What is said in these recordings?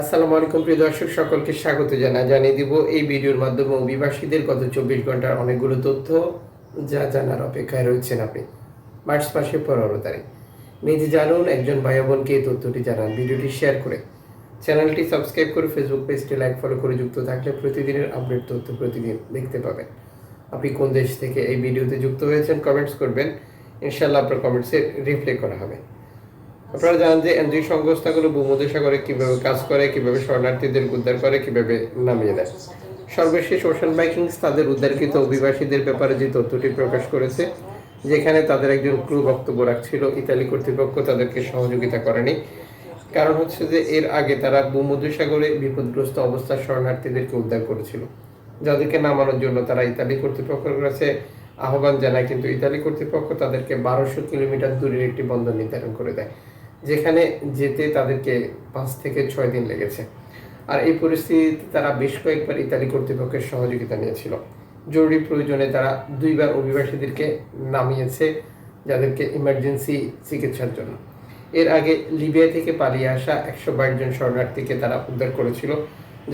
আসসালামু আলাইকুম প্রিয় দর্শক, সকলকে স্বাগত জানা জানিয়ে দিব এই ভিডিওর মাধ্যমে অভিবাসীদের গত চব্বিশ ঘণ্টার অনেকগুলো তথ্য যা জানার অপেক্ষায় রয়েছেন আপনি। মার্চ মাসের পনেরো তারিখ। নিজে জানুন, একজন ভাই বোনকে এই তথ্যটি জানান, ভিডিওটি শেয়ার করে। চ্যানেলটি সাবস্ক্রাইব করে ফেসবুক পেজটি লাইক, ফলো করে যুক্ত থাকলে প্রতিদিনের আপডেট তথ্য প্রতিদিন দেখতে পাবেন। আপনি কোন দেশ থেকে এই ভিডিওতে যুক্ত হয়েছেন, কমেন্টস করবেন। ইনশাল্লাহ আপনার কমেন্টসে রিপ্লাই করা হবে। আপনারা জানেন যে এনজিও সংস্থাগুলো ভূমধ্যসাগরে কীভাবে কাজ করে, কীভাবে শরণার্থীদের উদ্ধার করে, কীভাবে নামিয়ে দেয়। সর্বশেষ ওশান বাইকিংস তাদের উদ্ধারকৃত অভিবাসীদের ব্যাপারে যে তথ্যটি প্রকাশ করেছে, যেখানে তাদের একজন ক্রু বক্তব্য রাখছিল, ইতালি কর্তৃপক্ষ তাদেরকে সহযোগিতা করেনি। কারণ হচ্ছে যে এর আগে তারা ভূমধ্যসাগরে বিপদগ্রস্ত অবস্থার শরণার্থীদেরকে উদ্ধার করেছিল, যাদেরকে নামানোর জন্য তারা ইতালি কর্তৃপক্ষের কাছে আহ্বান জানায়, কিন্তু ইতালি কর্তৃপক্ষ তাদেরকে বারোশো কিলোমিটার দূরের একটি বন্দর নির্ধারণ করে দেয়। যেখানে যেতে তাদেরকে পাঁচ থেকে ছয় দিন লেগেছে। আর এই পরিস্থিতিতে তারা বেশ কয়েকবার ইতালি কর্তৃপক্ষের সহযোগিতা নিয়েছিল। জরুরি প্রয়োজনে তারা দুইবার অভিবাসীদেরকে নামিয়েছে যাদেরকে ইমার্জেন্সি চিকিৎসার জন্য। এর আগে লিবিয়া থেকে পালিয়ে আসা একশো বাইশ জন শরণার্থীকে তারা উদ্ধার করেছিল।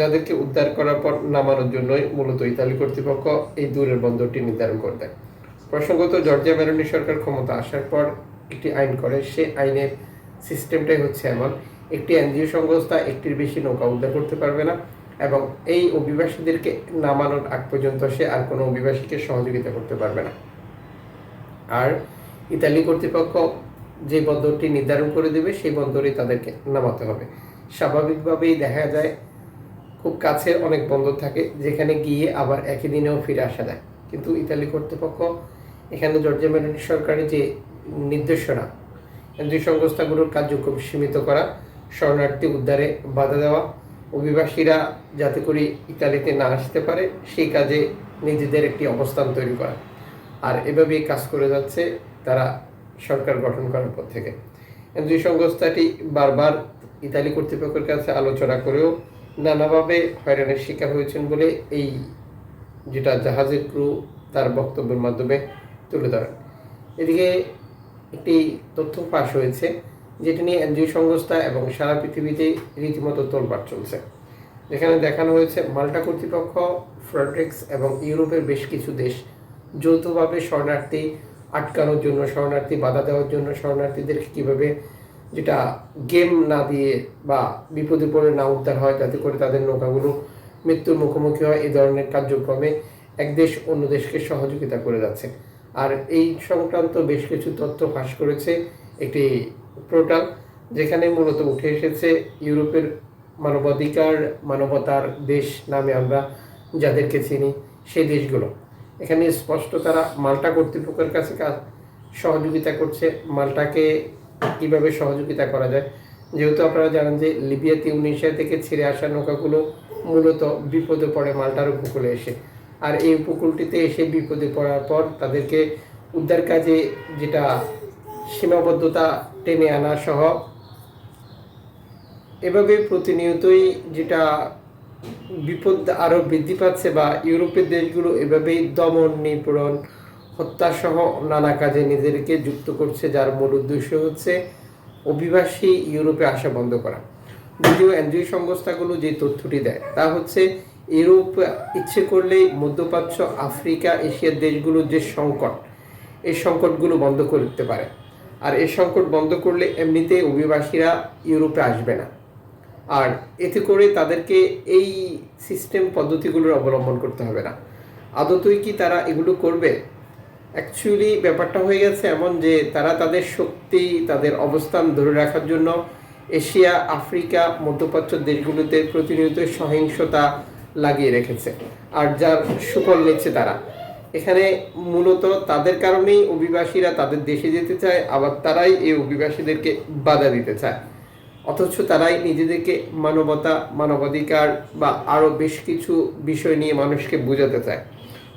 যাদেরকে উদ্ধার করার পর নামানোর জন্যই মূলত ইতালি কর্তৃপক্ষ এই দূরের বন্দরটি নির্ধারণ করে দেয়। প্রসঙ্গত জর্জিয়া মেরোনি সরকার ক্ষমতা আসার পর একটি আইন করে। সে আইনের সিস্টেমটাই হচ্ছে এমন। একটি এনজিও সংস্থা একটির বেশি নৌকা উদ্ধার করতে পারবে না এবং এই অভিবাসীদেরকে নামানোর আগ পর্যন্ত সে আর কোনো অভিবাসীকে সহযোগিতা করতে পারবে না। আর ইতালি কর্তৃপক্ষ যে বন্দরটি নির্ধারণ করে দেবে, সেই বন্দরে তাদেরকে নামাতে হবে। স্বাভাবিকভাবেই দেখা যায় খুব কাছে অনেক বন্দর থাকে, যেখানে গিয়ে আবার একই দিনেও ফিরে আসা যায়। কিন্তু ইতালি কর্তৃপক্ষ এখানে জর্জিয়া মেলোনি সরকারের যে নির্দেশনা এনজিও সংস্থাগুলোর কার্যক্রম সীমিত করা, শরণার্থী উদ্ধারে বাধা দেওয়া, অভিবাসীরা যাতে করে ইতালিতে না আসতে পারে, সেই কাজে নিজেদের একটি অবস্থান তৈরি করা। আর এভাবেই কাজ করে যাচ্ছে তারা সরকার গঠন করার পর থেকে। এনজিও সংস্থাটি বারবার ইতালি কর্তৃপক্ষের কাছে আলোচনা করেও নানাভাবে হয়রানির শিকার হয়েছেন বলে এই যেটা জাহাজের ক্রু তার বক্তব্যের মাধ্যমে তুলে ধরেন। এদিকে একটি তথ্য ফাঁস হয়েছে, যেটি নিয়ে এনজিও সংস্থা এবং সারা পৃথিবীতে রীতিমতো তোলপাড় চলছে। যেখানে দেখানো হয়েছে, মাল্টা কর্তৃপক্ষ, ফ্রন্টেক্স এবং ইউরোপের বেশ কিছু দেশ যৌথভাবে শরণার্থী, আটকানোর জন্য শরণার্থী, বাধা দেওয়ার জন্য শরণার্থীদের কীভাবে যেটা গেম না দিয়ে বা বিপদে পড়ে না উদ্ধার হয় যাতে করে তাদের নৌকাগুলো মৃত্যুর মুখোমুখি হয় এই ধরনের কার্যক্রমে এক দেশ অন্য দেশকে সহযোগিতা করে যাচ্ছে। আর এই সংক্রান্ত বেশ কিছু তথ্য ফাঁস করেছে একটি পোর্টাল, যেখানে মূলত উঠে এসেছে ইউরোপের মানবাধিকার, মানবতার দেশ নামে আমরা যাদেরকে চিনি সেই দেশগুলো। এখানে স্পষ্ট তারা মাল্টা কর্তৃপক্ষের কাছে সহযোগিতা করছে। মাল্টাকে কীভাবে সহযোগিতা করা যায়? যেহেতু আপনারা জানেন যে লিবিয়া, তিউনিশিয়া থেকে ছেড়ে আসা নৌকাগুলো মূলত বিপদে পড়ে মাল্টার উপকূলে এসে। আর এই উপকূলটিতে এসে বিপদে পড়ার পর তাদেরকে উদ্ধার কাজে যেটা সীমাবদ্ধতা টেনে আনা সহ এভাবে প্রতিনিয়তই যেটা বিপদ আরও বৃদ্ধি পাচ্ছে বা ইউরোপের দেশগুলো এভাবেই দমন, নিপীড়ন হত্যাসহ নানা কাজে নিজেদেরকে যুক্ত করছে, যার মূল উদ্দেশ্য হচ্ছে অভিবাসী ইউরোপে আসা বন্ধ করা। যদিও এনজিও সংস্থাগুলো যে তথ্যটি দেয়, তা হচ্ছে ইউরোপ ইচ্ছে করলেই মধ্যপ্রাচ্য, আফ্রিকা, এশিয়ার দেশগুলোর যে সংকট, এই সংকটগুলো বন্ধ করতে পারে। আর এই সংকট বন্ধ করলে এমনিতে অভিবাসীরা ইউরোপে আসবে না। আর এতে করে তাদেরকে এই সিস্টেম পদ্ধতিগুলোর অবলম্বন করতে হবে না। আদতই কি তারা এগুলো করবে? অ্যাকচুয়ালি ব্যাপারটা হয়ে গেছে এমন যে তারা তাদের শক্তি, তাদের অবস্থান ধরে রাখার জন্য এশিয়া, আফ্রিকা, মধ্যপ্রাচ্য দেশগুলোতে প্রতিনিয়ত সহিংসতা লাগিয়ে রেখেছে। আর যার সুফল নিচ্ছে তারা। এখানে মূলত তাদের কারণেই অভিবাসীরা তাদের দেশে যেতে চায়, আবার তারাই এই অভিবাসীদেরকে বাধা দিতে চায়। অথচ তারাই নিজেদেরকে মানবতা, মানবাধিকার বা আরও বেশ কিছু বিষয় নিয়ে মানুষকে বোঝাতে চায়।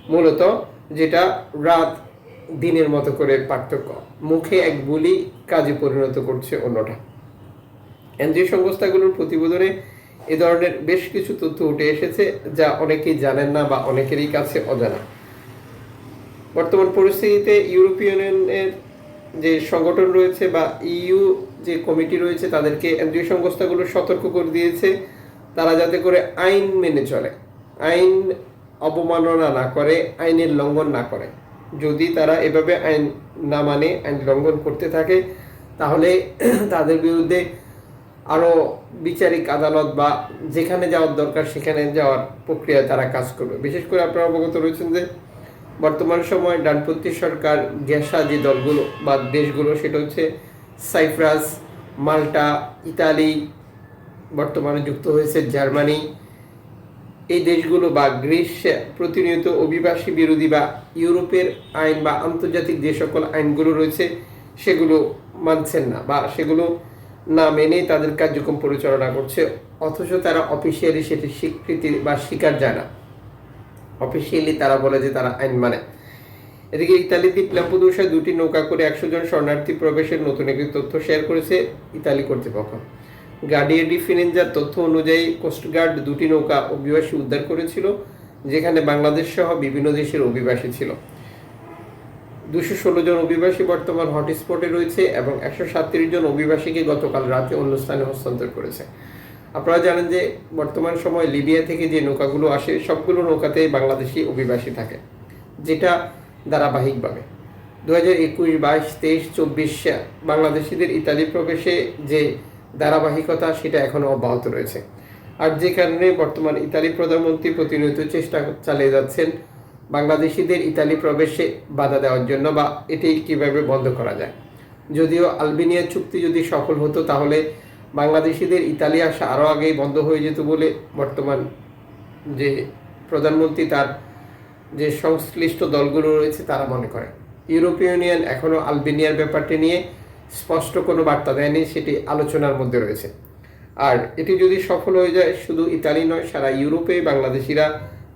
মূলত যেটা রাত দিনের মতো করে পার্থক্য। মুখে এক বুলি কাজে পরিণত করছে অন্যটা। এনজিও সংস্থাগুলোর প্রতিবেদনে এ ধরনের বেশ কিছু তথ্য উঠে এসেছে যা অনেকেই জানেন না বা অনেকেরই কাছে অজানা। বর্তমান পরিস্থিতিতে ইউরোপিয়ান ইউনিয়নের যে সংগঠন রয়েছে বা ইউ যে কমিটি রয়েছে, তাদেরকে এনজিও সংস্থাগুলো সতর্ক করে দিয়েছে। তারা যাতে করে আইন মেনে চলে, আইন অবমাননা না করে, আইনের লঙ্ঘন না করে। যদি তারা এভাবে আইন না মানে আইন লঙ্ঘন করতে থাকে, তাহলে তাদের বিরুদ্ধে আরও বিচারিক আদালত বা যেখানে যাওয়ার দরকার, সেখানে যাওয়ার প্রক্রিয়ায় তারা কাজ করবে। বিশেষ করে আপনারা অবগত রয়েছেন যে বর্তমান সময় ডানপন্থী সরকার গ্যাসা যে দলগুলো বা দেশগুলো, সেটা হচ্ছে সাইপ্রাস, মাল্টা, ইতালি, বর্তমানে যুক্ত হয়েছে জার্মানি। এই দেশগুলো বা গ্রিস প্রতিনিয়ত অভিবাসী বিরোধী বা ইউরোপের আইন বা আন্তর্জাতিক যে সকল আইনগুলো রয়েছে, সেগুলো মানছেন না বা সেগুলো না মেনে তাদের কার্যক্রম পরিচালনা করছে, অথচ তারা অফিসিয়ালি সেটি স্বীকৃতি বা স্বীকার যায় না। অফিসিয়ালি তারা বলে যে তারা আইন মানে। এদিকে ইতালি দ্বীপ দুটি নৌকা করে একশো জন শরণার্থী প্রবেশের নতুন একটি তথ্য শেয়ার করেছে ইতালি কর্তৃপক্ষ। গার্ডিয়ে ডি ফিনেঞ্জার তথ্য অনুযায়ী কোস্টগার্ড দুটি নৌকা অভিবাসী উদ্ধার করেছিল, যেখানে বাংলাদেশ সহ বিভিন্ন দেশের অভিবাসী ছিল। দুশো ষোলো জন অভিবাসী বর্তমান হটস্পটে রয়েছে এবং একশো সাতত্রিশ জন অভিবাসীকে গতকাল রাতে অন্য স্থানে হস্তান্তর করেছে। আপনারা জানেন যে বর্তমান সময় লিবিয়া থেকে যে নৌকাগুলো আসে, সবগুলো নৌকাতেই বাংলাদেশি অভিবাসী থাকে, যেটা ধারাবাহিকভাবে। দু হাজার একুশ বাইশ তেইশ চব্বিশ বাংলাদেশিদের ইতালি প্রবেশে যে ধারাবাহিকতা, সেটা এখনও অব্যাহত রয়েছে। আর যে কারণে বর্তমান ইতালি প্রধানমন্ত্রী প্রতিনিয়ত চেষ্টা চালিয়ে যাচ্ছেন বাংলাদেশিদের ইতালি প্রবেশে বাধা দেওয়ার জন্য বা এটি কীভাবে বন্ধ করা যায়? যদিও আলবেনিয়া চুক্তি যদি সফল হতো, তাহলে বাংলাদেশিদের ইতালি আসা আরও আগেই বন্ধ হয়ে যেত বলে বর্তমান যে প্রধানমন্ত্রী, তার যে সংশ্লিষ্ট দলগুলো রয়েছে, তারা মনে করে। ইউরোপীয় ইউনিয়ন এখনও আলবেনিয়ার ব্যাপারটি নিয়ে স্পষ্ট কোনো বার্তা দেয়নি, সেটি আলোচনার মধ্যে রয়েছে। আর এটি যদি সফল হয়ে যায়, শুধু ইতালি নয়, সারা ইউরোপে বাংলাদেশিরা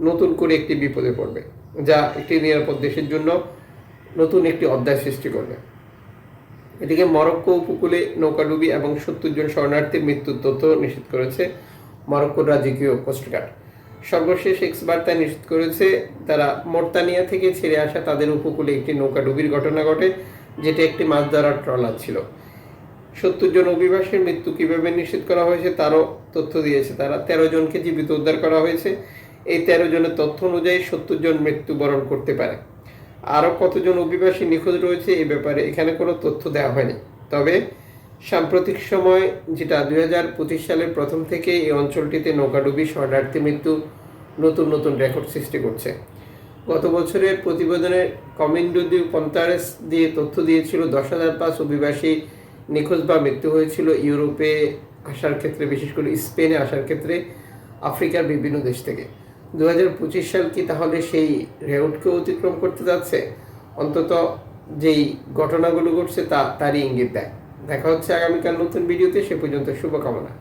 নতুন করে একটি বিপদে পড়বে। যা একটি নিরাপদ দেশের জন্য নতুন একটি অধ্যায় সৃষ্টি করবে। এদিকে মরক্কো উপকূলে নৌকাডুবি এবং সত্তর জন শরণার্থীর মৃত্যুর তথ্য নিশ্চিত করেছে মরক্কোর রাজকীয় কোস্টগার্ড। সর্বশেষ এক্স বার্তায় নিশ্চিত করেছে, তারা মোর্তানিয়া থেকে ছেড়ে আসা তাদের উপকূলে একটি নৌকাডুবির ঘটনা ঘটে, যেটি একটি মাছ ধরার ট্রলার ছিল। সত্তর জন অভিবাসীর মৃত্যু কীভাবে নিশ্চিত করা হয়েছে, তারও তথ্য দিয়েছে তারা। তেরো জনকে জীবিত উদ্ধার করা হয়েছে। এই তেরো জনের তথ্য অনুযায়ী সত্তর জন মৃত্যুবরণ করতে পারে। আরও কতজন অভিবাসী নিখোঁজ রয়েছে এ ব্যাপারে এখানে কোনো তথ্য দেওয়া হয়নি। তবে সাম্প্রতিক সময় যেটা দুই হাজার পঁচিশ সালের প্রথম থেকে এই অঞ্চলটিতে নৌকাডুবি শরণার্থী মৃত্যু নতুন নতুন রেকর্ড সৃষ্টি করছে। গত বছরের প্রতিবেদনে কমিন্ডো দি পন্তারেস দিয়ে তথ্য দিয়েছিল, দশ হাজার পাঁচ অভিবাসী নিখোঁজ বা মৃত্যু হয়েছিল ইউরোপে আসার ক্ষেত্রে, বিশেষ করে স্পেনে আসার ক্ষেত্রে, আফ্রিকার বিভিন্ন দেশ থেকে। দু হাজার পঁচিশ সাল কি তাহলে সেই রেকর্ডকে অতিক্রম করতে যাচ্ছে? অন্তত যেই ঘটনাগুলো ঘটছে তা তারই ইঙ্গিত দেয়। দেখা হচ্ছে আগামীকাল নতুন ভিডিওতে, সে পর্যন্ত শুভকামনা।